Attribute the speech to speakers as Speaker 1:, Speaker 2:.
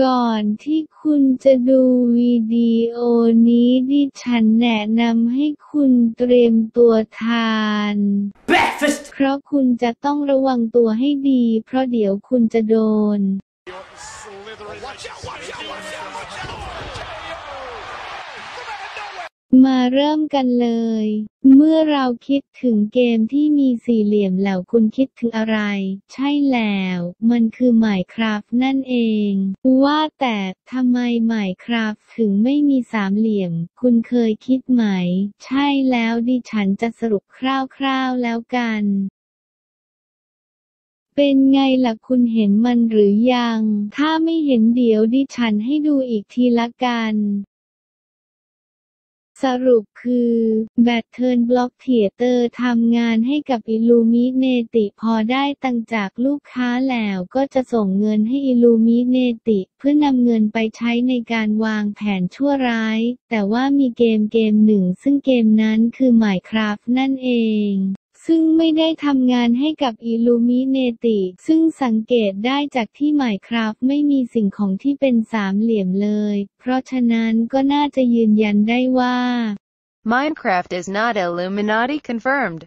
Speaker 1: ก่อนที่คุณจะดูวิดีโอนี้ดิฉันแนะนำให้คุณเตรียมตัวทาน
Speaker 2: Breakfast!
Speaker 1: เพราะคุณจะต้องระวังตัวให้ดี เพราะเดี๋ยวคุณจะโดน มาเริ่มกันเลย เมื่อเราคิดถึงเกมที่มีสี่เหลี่ยมแล้วคุณคิดถึงอะไร ใช่แล้ว มันคือหมายครับนั่นเอง ว่าแต่ทำไมหมายครับถึงไม่มีสามเหลี่ยม คุณเคยคิดไหม ใช่แล้วดิฉันจะสรุปคร่าวๆแล้วกันเป็นไงล่ะคุณเห็นมันหรือยัง ถ้าไม่เห็นเดี๋ยวดิฉันให้ดูอีกทีละกัน สรุปคือแบทเทิร์นบล็อกเทียเตอร์ทำงานให้กับอิลูมิเนติพอได้ตังจากลูกค้าแล้วก็จะส่งเงินให้อิลูมิเนติเพื่อนำเงินไปใช้ในการวางแผนชั่วร้าย แต่ว่ามีเกมเกมหนึ่งซึ่งเกมนั้นคือ Minecraft นั่นเอง ซึ่งไม่ได้ทำงานให้กับอิลูมิเนติซึ่งสังเกตได้จากที่หมายครับไม่มีสิ่งของที่เป็นสามเหลี่ยมเลย เพราะฉะนั้นก็น่าจะยืนยันได้ว่า
Speaker 3: Minecraft is not Illuminati confirmed.